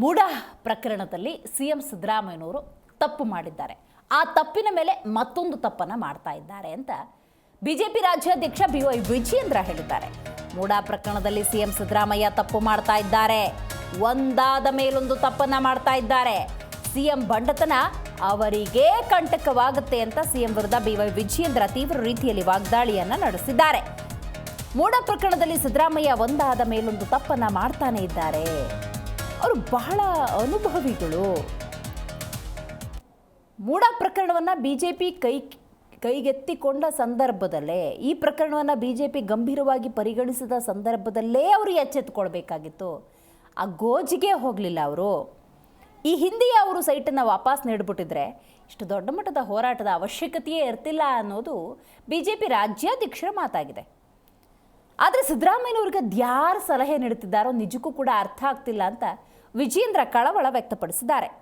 ಮೂಡ ಪ್ರಕರಣದಲ್ಲಿ C M ಸಿದ್ದರಾಮಯ್ಯನವರು ತಪ್ಪು ಮಾಡಿದ್ದಾರೆ. ಆ ತಪ್ಪಿನ ಮೇಲೆ ಮತ್ತೊಂದು ತಪ್ಪನ್ನು ಮಾಡ್ತಾ ಇದ್ದಾರೆ ಅಂತ ಬಿಜೆಪಿ ರಾಜ್ಯಾಧ್ಯಕ್ಷ ಬಿ ವೈ ವಿಜಯೇಂದ್ರ ಹೇಳಿದ್ದಾರೆ. ಮೂಡಾ ಪ್ರಕರಣದಲ್ಲಿ ಸಿ ಎಂ ಸಿದ್ದರಾಮಯ್ಯ ತಪ್ಪು ಮಾಡ್ತಾ ಇದ್ದಾರೆ. ಒಂದಾದ ಮೇಲೊಂದು ತಪ್ಪನ್ನು ಮಾಡ್ತಾ ಇದ್ದಾರೆ. ಸಿ ಎಂ ಬಂಡತನ ಅವರಿಗೇ ಕಂಟಕವಾಗುತ್ತೆ ಅಂತ ಸಿಎಂ ವಿರುದ್ಧ ಬಿ ವೈ ವಿಜಯೇಂದ್ರ ತೀವ್ರ ರೀತಿಯಲ್ಲಿ ವಾಗ್ದಾಳಿಯನ್ನು ನಡೆಸಿದ್ದಾರೆ. ಮೂಡ ಪ್ರಕರಣದಲ್ಲಿ ಸಿದ್ದರಾಮಯ್ಯ ಒಂದಾದ ಮೇಲೊಂದು ತಪ್ಪನ್ನು ಮಾಡ್ತಾನೆ ಇದ್ದಾರೆ. ಅವರು ಬಹಳ ಅನುಭವಿಗಳು. ಮೂಡ ಪ್ರಕರಣವನ್ನು ಬಿಜೆಪಿ ಕೈ, ಕೈಗೆತ್ತಿಕೊಂಡ ಸಂದರ್ಭದಲ್ಲೇ, ಈ ಪ್ರಕರಣವನ್ನು ಬಿ ಜೆ ಪಿ ಗಂಭೀರವಾಗಿ ಪರಿಗಣಿಸಿದ ಸಂದರ್ಭದಲ್ಲೇ ಅವರು ಎಚ್ಚೆತ್ತುಕೊಳ್ಬೇಕಾಗಿತ್ತು ಆ ಗೋಜಿಗೆ ಹೋಗಲಿಲ್ಲ ಅವರು. ಈ ಹಿಂದೆಯೇ ಅವರು ಸೈಟನ್ನು ವಾಪಸ್ ನೀಡಿಬಿಟ್ಟಿದ್ರೆ, ಇಷ್ಟು ದೊಡ್ಡ ಮಟ್ಟದ ಹೋರಾಟದ ಅವಶ್ಯಕತೆಯೇ ಇರ್ತಿಲ್ಲ ಅನ್ನೋದು ಬಿ ಜೆ ಪಿ ರಾಜ್ಯಾಧ್ಯಕ್ಷರ ಮಾತಾಗಿದೆ. ಆದರೆ ಸಿದ್ದರಾಮಯ್ಯನವ್ರಿಗೆ ಅದ್ಯಾರು ಸಲಹೆ ನೀಡುತ್ತಿದ್ದಾರೋ ನಿಜಕ್ಕೂ ಕೂಡ ಅರ್ಥ ಆಗ್ತಿಲ್ಲ ಅಂತ ವಿಜೇಂದ್ರ ಕಳವಳ ವ್ಯಕ್ತಪಡಿಸಿದ್ದಾರೆ.